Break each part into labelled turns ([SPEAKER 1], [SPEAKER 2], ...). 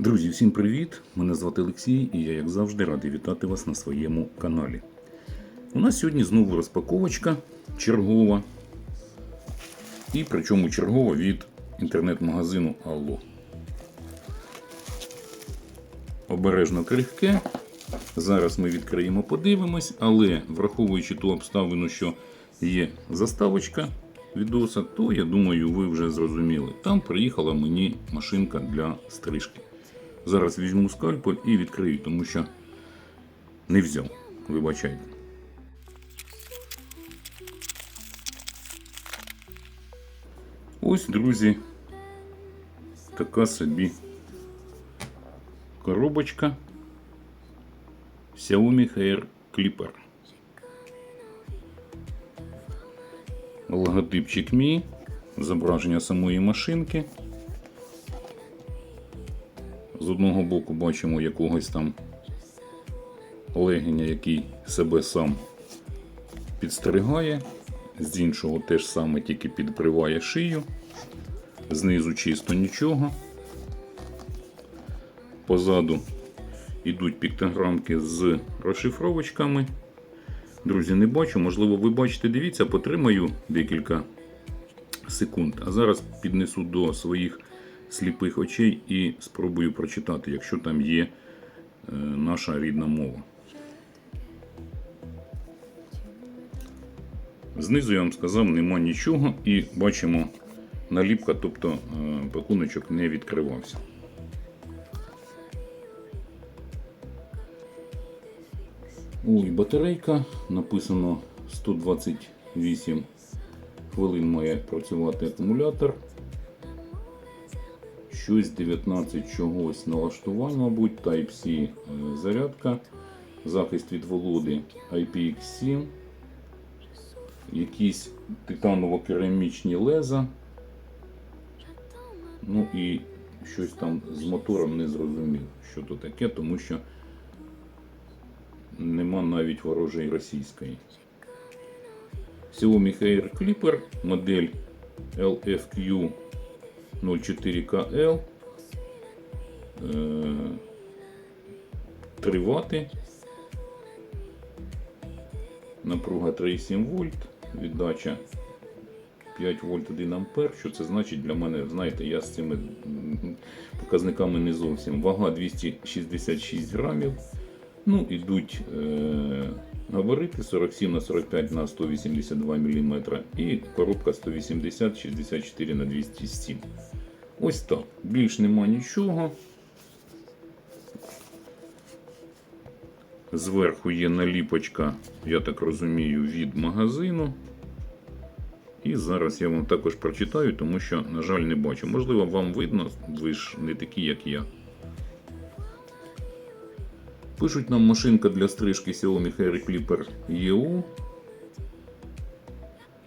[SPEAKER 1] Друзі, всім привіт! Мене звати Олексій і я, як завжди, радий вітати вас на своєму каналі. У нас сьогодні знову розпаковочка чергова. І причому чергова від інтернет-магазину Алло. Обережно крихке. Зараз ми відкриємо, подивимось, але враховуючи ту обставину, що є заставочка відоса, то я думаю, ви вже зрозуміли. Там приїхала мені машинка для стрижки. Зараз візьму скальпель і відкрию, тому що не взяв. Вибачайте. Ось, друзі, така собі коробочка Xiaomi Hair Clipper. Логотипчик мій, зображення самої машинки. З одного боку бачимо якогось там легеня, який себе сам підстерігає, з іншого теж саме тільки підприває шию, знизу чисто нічого. Позаду йдуть піктограмки з розшифровочками. Друзі, не бачу, можливо, ви бачите, дивіться, потримаю декілька секунд, а зараз піднесу до своїх сліпих очей і спробую прочитати, якщо там є е, наша рідна мова. Знизу я вам сказав, нема нічого і бачимо наліпка, тобто е, пакуночок не відкривався. Ой, батарейка. Написано 128 хвилин має працювати акумулятор. Щось 19 чогось налаштувань, мабуть, Type-C е, зарядка, захист від володи IPX7, якісь титаново-керамічні леза. Ну і щось там з мотором не зрозумів, що то таке, тому що нема навіть ворожої російської. Xiaomi Hair Clipper, модель LFQ 04KL. 3 вати. Напруга 3,7 вольт, віддача 5 вольт 1 ампер. Що це значить для мене? Знаєте, я з цими показниками не зовсім. Вага 266 грамів. Ну, ідуть е, габарити 47 на 45 на 182 мм і коробка 180 64 на 207 Ось так. Більш нема нічого. Зверху є наліпочка, я так розумію, від магазину. І зараз я вам також прочитаю, тому що, на жаль, не бачу. Можливо, вам видно, ви ж не такі, як я. Пишуть нам машинка для стрижки Xiaomi Hair Clipper EU.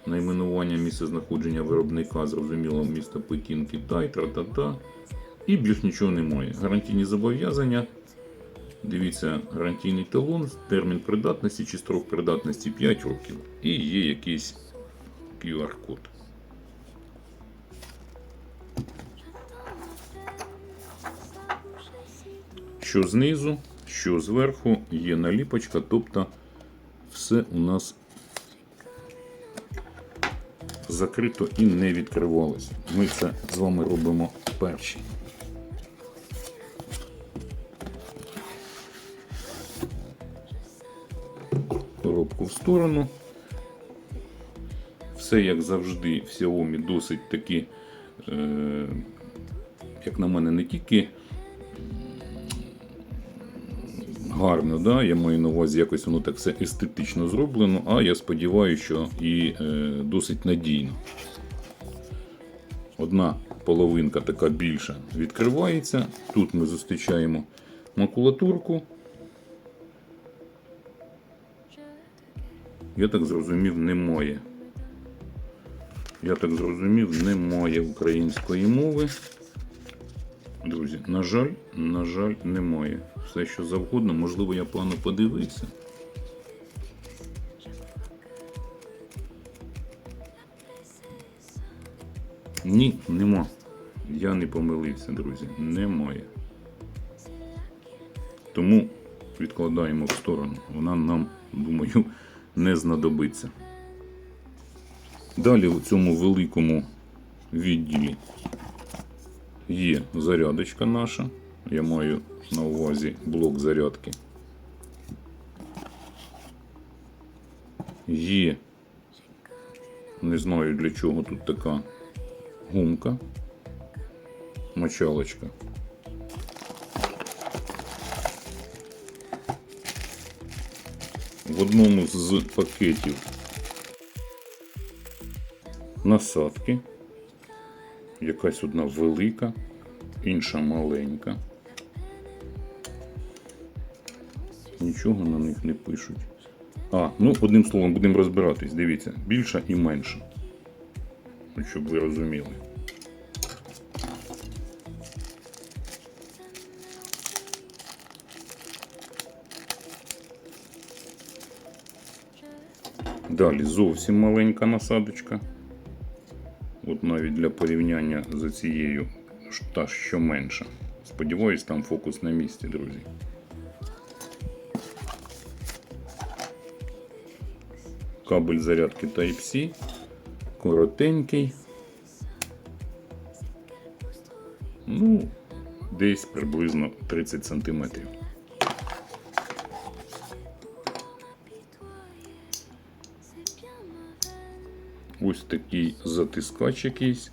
[SPEAKER 1] Найменування місця знаходження виробника, зрозуміло, місто Пекін, Китай, тра-та-та. І більш нічого немає. Гарантійні зобов'язання. Дивіться, гарантійний талон, термін придатності чи строк придатності 5 років. І є якийсь QR-код. Що знизу, що зверху є наліпочка, тобто все у нас закрито і не відкривалося. Ми це з вами робимо перші. Коробку в сторону. Все, як завжди, в Xiaomi досить таки, е, як на мене, не тільки гарно, да? я маю на увазі, якось воно так все естетично зроблено, а я сподіваюся, що і е, досить надійно. Одна половинка така більша відкривається. Тут ми зустрічаємо макулатурку. Я так зрозумів, немає. Я так зрозумів, немає української мови. Друзі, на жаль, на жаль, немає. Все, що завгодно, можливо, я погано подивився. Ні, нема. Я не помилився, друзі. Немає. Тому відкладаємо в сторону. Вона нам, думаю, не знадобиться. Далі в цьому великому відділі є зарядочка наша. Я маю на увазі блок зарядки. Є, не знаю для чого тут така гумка, мочалочка. В одному з пакетів насадки. Якась одна велика, інша маленька. Нічого на них не пишуть. А, ну одним словом, будемо розбиратись. Дивіться, більша і менша. Щоб ви розуміли. Далі зовсім маленька насадочка. От навіть для порівняння з цією та що менша. Сподіваюсь, там фокус на місці, друзі. Кабель зарядки Type-C. Коротенький. Ну, десь приблизно 30 сантиметрів. Ось такий затискач якийсь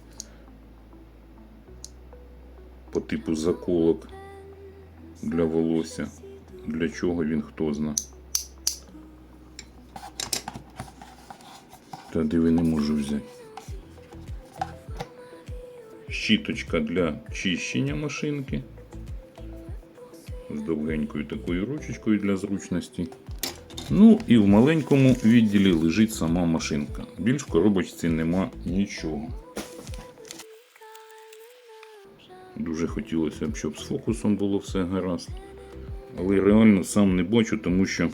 [SPEAKER 1] по типу заколок для волосся. Для чого він хто зна. Та диви не можу взяти. Щіточка для чищення машинки. З довгенькою такою ручечкою для зручності. Ну і в маленькому відділі лежить сама машинка. Більш в коробочці нема нічого. Дуже хотілося б, щоб з фокусом було все гаразд. Але реально сам не бачу, тому що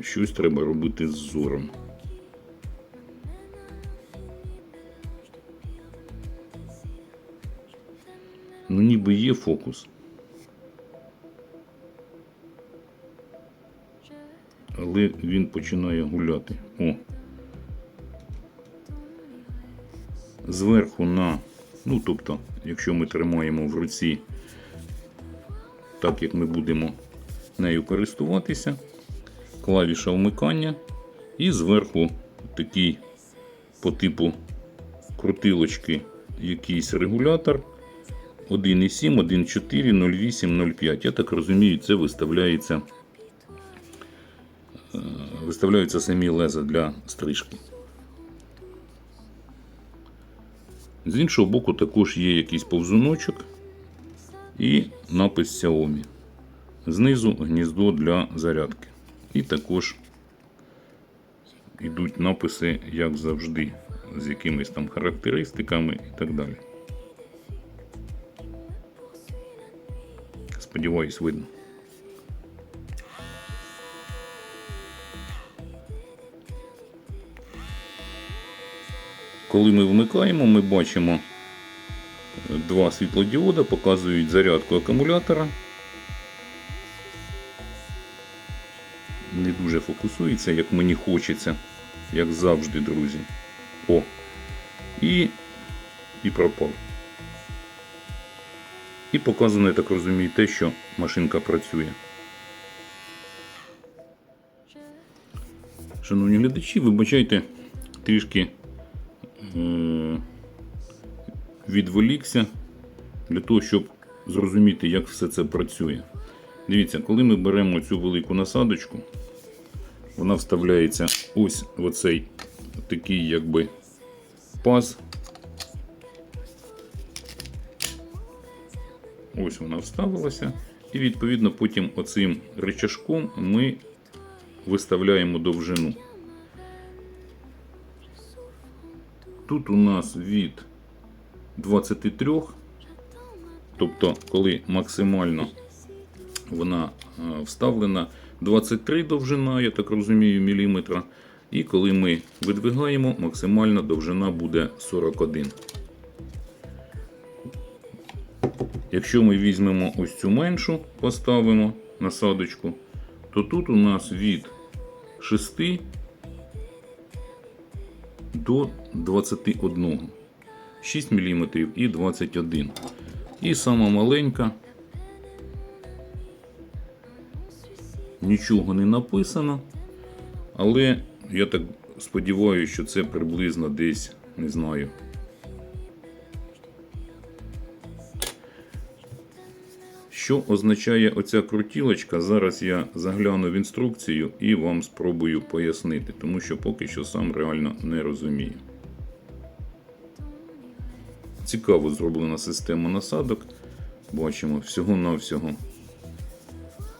[SPEAKER 1] щось треба робити з зором. Ну ніби є фокус. Але він починає гуляти. О. Зверху на, ну тобто, якщо ми тримаємо в руці, так як ми будемо нею користуватися, клавіша вмикання, і зверху такий по типу крутилочки якийсь регулятор 1,7, 1,4, 0,8, 0,5. Я так розумію, це виставляється виставляються самі леза для стрижки. З іншого боку, також є якийсь повзуночок і напис Xiaomi. Знизу гніздо для зарядки. І також йдуть написи, як завжди, з якимись там характеристиками і так далі. Сподіваюсь, видно. Коли ми вмикаємо, ми бачимо два світлодіода, показують зарядку акумулятора. Не дуже фокусується, як мені хочеться, як завжди, друзі. О! І, і пропав. І показано, я так розумію, те, що машинка працює. Шановні глядачі, вибачайте трішки е, відволікся для того, щоб зрозуміти, як все це працює. Дивіться, коли ми беремо цю велику насадочку, вона вставляється ось в оцей такий якби паз. Ось вона вставилася. І відповідно потім оцим рычажком ми виставляємо довжину. Тут у нас від 23, тобто, коли максимально вона е, вставлена 23 довжина, я так розумію, міліметра. І коли ми видвигаємо, максимальна довжина буде 41. Якщо ми візьмемо ось цю меншу, поставимо насадочку, то тут у нас від 6 до 21. 6 мм і 21. І сама маленька. Нічого не написано. Але я так сподіваюся, що це приблизно десь, не знаю. Що означає оця крутілочка? Зараз я загляну в інструкцію і вам спробую пояснити, тому що поки що сам реально не розумію. Цікаво зроблена система насадок. Бачимо всього-навсього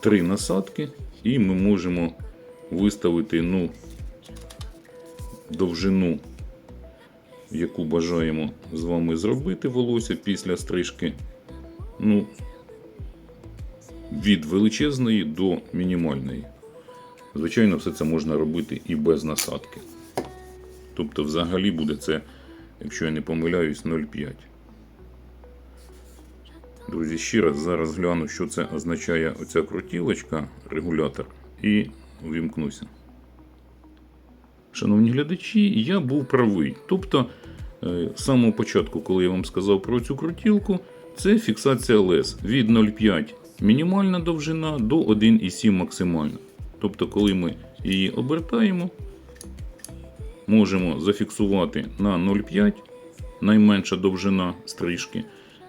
[SPEAKER 1] три насадки, і ми можемо виставити ну, довжину, яку бажаємо з вами зробити волосся після стрижки. Ну, від величезної до мінімальної. Звичайно, все це можна робити і без насадки. Тобто, взагалі буде це, якщо я не помиляюсь, 0,5. Друзі, ще раз зараз гляну, що це означає оця крутілочка, регулятор, і увімкнуся. Шановні глядачі, я був правий. Тобто, е, з самого початку, коли я вам сказав про цю крутілку, це фіксація лез від 0,5 мінімальна довжина до 1,7 максимальна. Тобто, коли ми її обертаємо, можемо зафіксувати на 0,5 найменша довжина стрижки,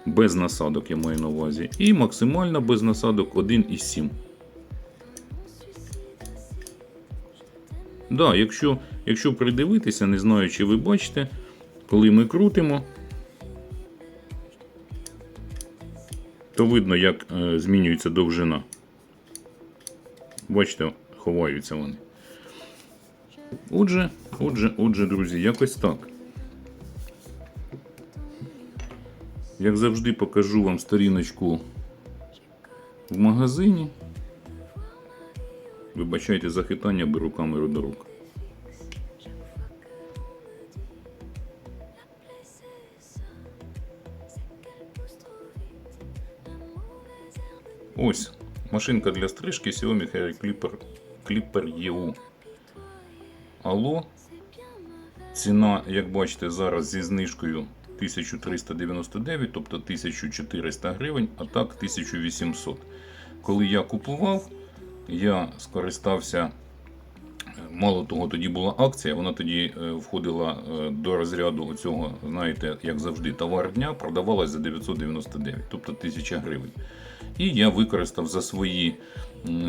[SPEAKER 1] без насадок я маю на увазі, і максимальна без насадок 1,7. Да, якщо, якщо придивитися, не знаю, чи ви бачите, коли ми крутимо, то видно, як е, змінюється довжина. Бачите, ховаються вони. Отже, отже, отже, друзі, якось так. Як завжди, покажу вам сторіночку в магазині. Вибачайте за хитання, беру камеру до рук. Ось машинка для стрижки Xiaomi Hair Clipper, Clipper EU. Алло. Ціна, як бачите, зараз зі знижкою 1399, тобто 1400 гривень, а так 1800. Коли я купував, я скористався. Мало того, тоді була акція, вона тоді е, входила е, до розряду цього, знаєте, як завжди, товар дня продавалась за 999, тобто 1000 гривень. І я використав за свої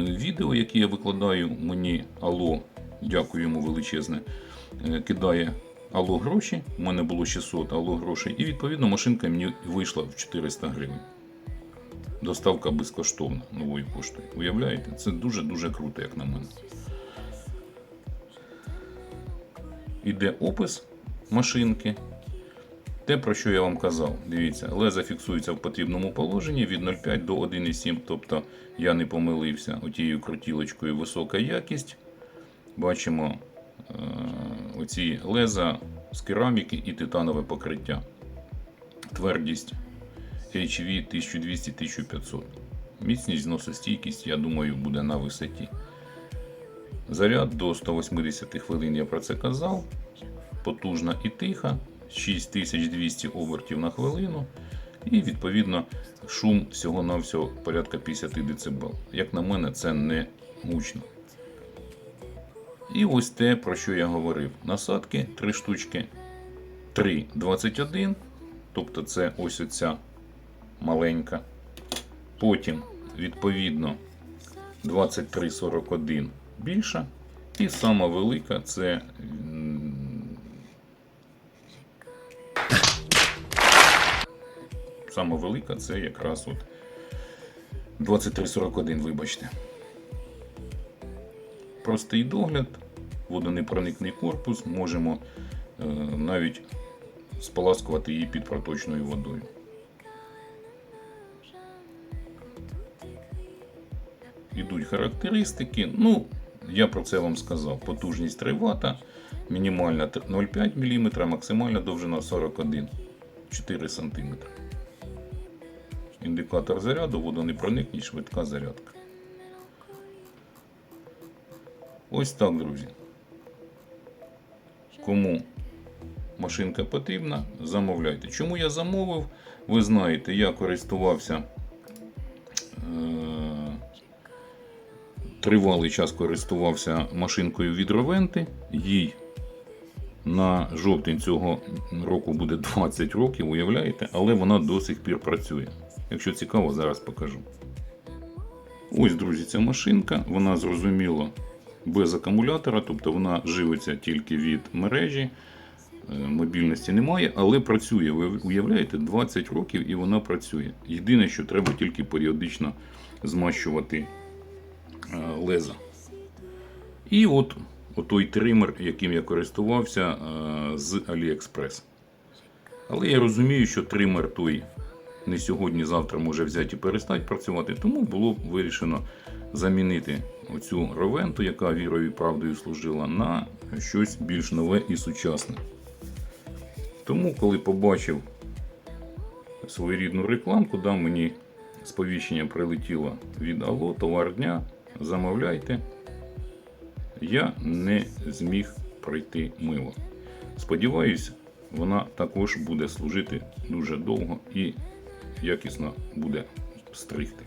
[SPEAKER 1] відео, які я викладаю, мені Алло, дякую йому величезне, е, кидає Алло гроші. У мене було 600 Алло грошей. І відповідно машинка мені вийшла в 400 гривень. Доставка безкоштовна новою поштою. Уявляєте? Це дуже-дуже круто, як на мене. Іде опис машинки. Те, про що я вам казав, дивіться, леза фіксується в потрібному положенні від 0,5 до 1,7. Тобто я не помилився отією крутілочкою висока якість. Бачимо е- оці леза з кераміки і титанове покриття. Твердість HV 1200-1500. Міцність зносостійкість, я думаю, буде на висоті. Заряд до 180 хвилин я про це казав. Потужна і тиха. 6200 обертів на хвилину. І відповідно шум всього-навсього порядка 50 дБ. Як на мене, це не гучно. І ось те, про що я говорив. Насадки 3 штучки. 3,21. Тобто це ось оця маленька. Потім, відповідно, 23,41 більша. І сама велика це сама велика це якраз от 2341, вибачте. Простий догляд, водонепроникний корпус, можемо е, навіть споласкувати її під проточною водою. Ідуть характеристики. Ну, я про це вам сказав. Потужність 3 Вт, мінімальна 0,5 мм, максимальна довжина 41 4 см. Індикатор заряду, водонепроникність, швидка зарядка. Ось так, друзі. Кому машинка потрібна, замовляйте. Чому я замовив? Ви знаєте, я користувався. Е- тривалий час користувався машинкою від Ровенти. Їй на жовтень цього року буде 20 років, уявляєте, але вона до сих пір працює. Якщо цікаво, зараз покажу. Ось, друзі, ця машинка, вона зрозуміло без акумулятора, тобто вона живиться тільки від мережі, е, мобільності немає, але працює. Ви уявляєте, 20 років і вона працює. Єдине, що треба тільки періодично змащувати е, леза. І от той тример, яким я користувався е, з AliExpress. Але я розумію, що тример той не сьогодні-завтра може взяти і перестати працювати, тому було вирішено замінити оцю ровенту, яка вірою і правдою служила, на щось більш нове і сучасне. Тому, коли побачив своєрідну рекламку, да, мені сповіщення прилетіло від Алло, товар дня, замовляйте. Я не зміг пройти мило. Сподіваюсь, вона також буде служити дуже довго і якісно буде стригти.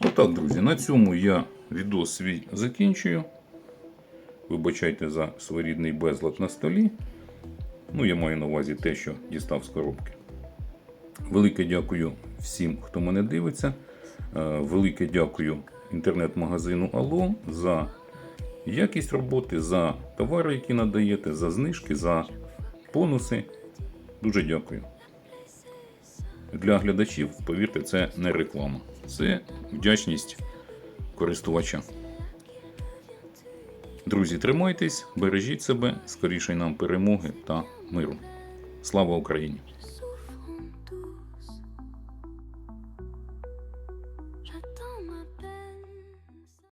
[SPEAKER 1] Отак, друзі, на цьому я відео свій закінчую. Вибачайте за своєрідний безлад на столі. Ну, я маю на увазі те, що дістав з коробки. Велике дякую всім, хто мене дивиться. Е, Велике дякую інтернет-магазину Алло за якість роботи, за товари, які надаєте, за знижки, за бонуси. Дуже дякую. Для глядачів, повірте, це не реклама. Це вдячність користувача. Друзі, тримайтесь, бережіть себе, скоріше нам перемоги та миру. Слава Україні!